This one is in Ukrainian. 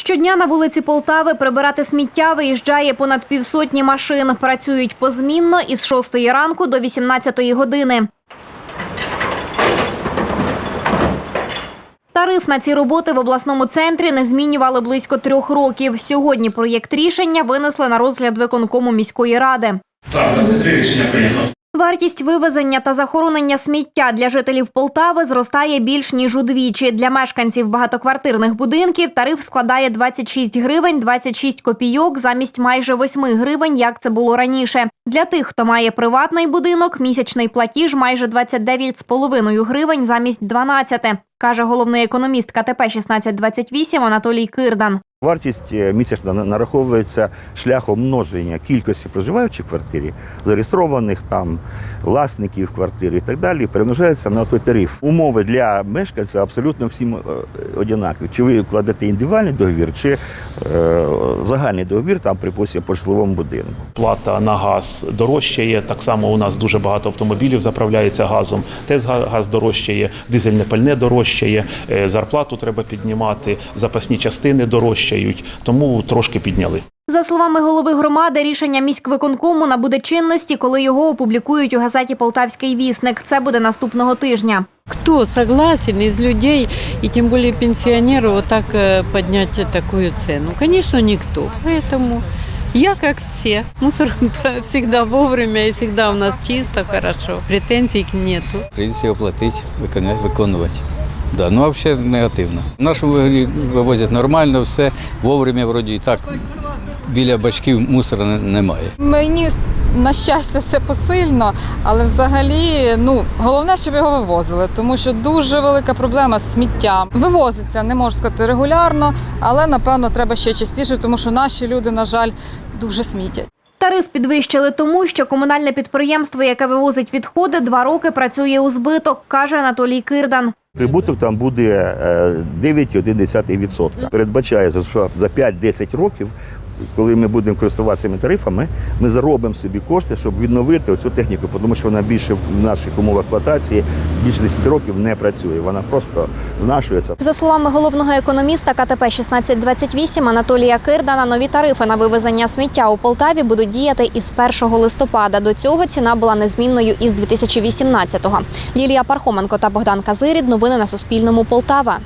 Щодня на вулиці Полтави прибирати сміття виїжджає понад півсотні машин. Працюють позмінно із 6 ранку до 18 години. Тариф на ці роботи в обласному центрі не змінювали близько трьох років. Сьогодні проєкт рішення винесли на розгляд виконкому міської ради. Так, 23 рішення прийнято. Вартість вивезення та захоронення сміття для жителів Полтави зростає більш ніж удвічі. Для мешканців багатоквартирних будинків тариф складає 26 гривень 26 копійок замість майже 8 гривень, як це було раніше. Для тих, хто має приватний будинок, місячний платіж майже 29,5 гривень замість 12, каже головний економіст КТП 1628 Анатолій Кирдан. Вартість е, місячна нараховується шляхом множення кількості проживаючих в квартирі, зареєстрованих там власників квартири і так далі, перемножається на той тариф. Умови для мешканця абсолютно всім е, однакові. Чи ви вкладете індивідуальний договір, чи е, загальний договір там, припустимо, по житловому будинку. Плата на газ дорожчає. Так само у нас дуже багато автомобілів заправляється газом. Теж га- газ дорожчає, дизельне пальне дорожчає, е, зарплату треба піднімати, запасні частини дорожчають, тому трошки підняли. За словами голови громади, рішення міськвиконкому набуде чинності, коли його опублікують у газеті Полтавський вісник. Це буде наступного тижня. Кто согласен из людей, и тем более пенсионеру, вот так э, поднять такую цену? Конечно, никто. Поэтому я, как все, мусор всегда вовремя и всегда у нас чисто, хорошо. Претензий нету. Прийдеться його платити, виконати. виконувати. Да, ну а взагалі негативно. В нашому вигляді вивозять нормально, все вовремя вроді і так біля бачків мусора немає. Мені на щастя це посильно, але взагалі ну головне, щоб його вивозили, тому що дуже велика проблема з сміттям. Вивозиться, не можу сказати регулярно, але напевно треба ще частіше, тому що наші люди, на жаль, дуже смітять. Тариф підвищили тому, що комунальне підприємство, яке вивозить відходи, два роки працює у збиток, каже Анатолій Кирдан. Прибуток там буде е, 9,1%. Передбачається, що за 5-10 років, коли ми будемо користуватися цими тарифами, ми заробимо собі кошти, щоб відновити цю техніку, тому що вона більше в наших умовах експлуатації більше 10 років не працює. Вона просто знашується. За словами головного економіста КТП 1628 Анатолія Кирдана, нові тарифи на вивезення сміття у Полтаві будуть діяти із 1 листопада. До цього ціна була незмінною із 2018-го. Лілія Пархоменко та Богдан Казирід. Новини на Суспільному. Полтава.